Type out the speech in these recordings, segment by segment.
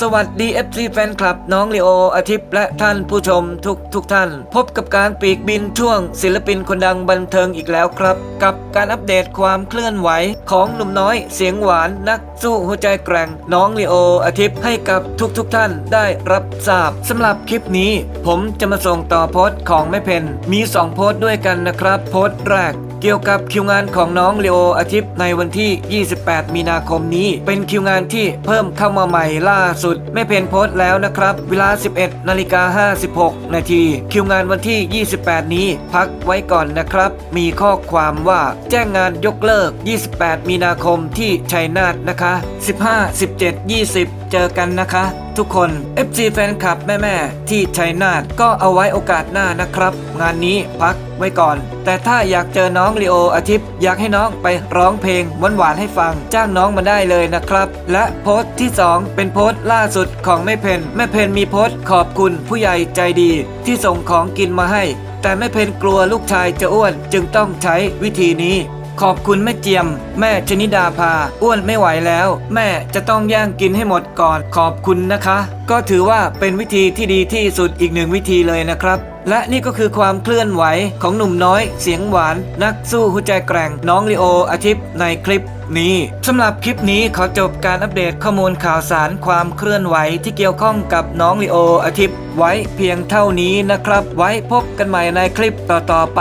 สวัสดี FC แฟนคลับน้องลีโออาทิตย์และท่านผู้ชมทุกทุกท่าน พบกับการปีกบินช่วง ศิลปินคนดังบันเทิงอีกแล้วครับ กับการอัปเดตความเคลื่อนไหวของหนุ่มน้อยเสียงหวานนักสู้หัวใจแกร่งน้องลีโออาทิตย์ให้กับทุกทุกท่านได้รับทราบสำหรับคลิปนี้ ผมจะมาส่งต่อโพสต์ของแม่เพนมี 2 โพสต์ด้วยกันนะครับ โพสต์แรก เกี่ยวกับคิวงานของน้องเลโออาทิตย์ในวันที่ 28 มีนาคมนี้ เป็นคิวงานที่เพิ่มเข้ามาใหม่ล่าสุด ไม่เพนโพสต์แล้วนะครับ เวลา 11 นาฬิกา 56 นาที คิวงานวันที่ 28 นี้ พักไว้ก่อนนะครับ มีข้อความว่าแจ้งงานยกเลิก 28 มีนาคมที่ชัยนาทนะคะ 15 17 20 เจอกันนะคะ ทุกคน FC แฟนคลับแม่ๆที่ชัยนาทก็เอาไว้โอกาสหน้านะครับ งานนี้พักไว้ก่อน แต่ถ้าอยากเจอน้องลีโออาทิตย์ อยากให้น้องไปร้องเพลงหวานๆให้ฟัง จ้างน้องมาได้เลยนะครับ และโพสต์ที่ 2 เป็นโพสต์ล่าสุดของแม่เพนแม่เพนมีโพสต์ขอบคุณผู้ใหญ่ใจดี ที่ส่งของกินมาให้ แต่แม่เพนกลัวลูกชายจะอ้วนจึงต้องใช้วิธีนี้ ขอบคุณแม่เจียม แม่ชนิดาภาอ้วนไม่ไหวแล้ว แม่จะต้องย่างกินให้หมดก่อน ขอบคุณนะคะก็ถือว่าเป็นวิธีที่ดีที่สุดอีกหนึ่งวิธีเลยนะครับ และนี่ก็คือความเคลื่อนไหวของหนุ่มน้อย เสียงหวาน นักสู้หัวใจแกร่งน้องลีโออาทิตย์ในคลิปนี้สำหรับคลิปนี้ขอจบการอัปเดตข้อมูลข่าวสารความเคลื่อนไหวที่เกี่ยวข้องกับน้องลีโออาทิตย์ไว้เพียงเท่านี้นะครับ ไว้พบกันใหม่ในคลิปต่อๆไป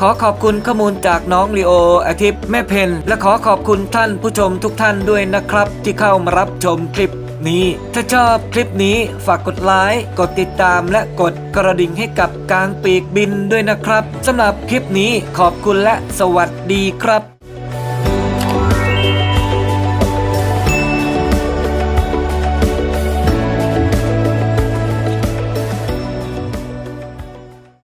ขอขอบคุณข้อมูลจากน้องลีโออาทิตย์แม่เพนและขอขอบคุณท่านผู้ชมทุกท่านด้วยนะครับ ที่เข้ามารับชมคลิป นี้ ถ้าชอบคลิปนี้ฝากกดไลค์กดติดตามและกดกระดิ่งให้กับกลางปีกบินด้วยนะครับสำหรับคลิปนี้ขอบคุณและสวัสดีครับ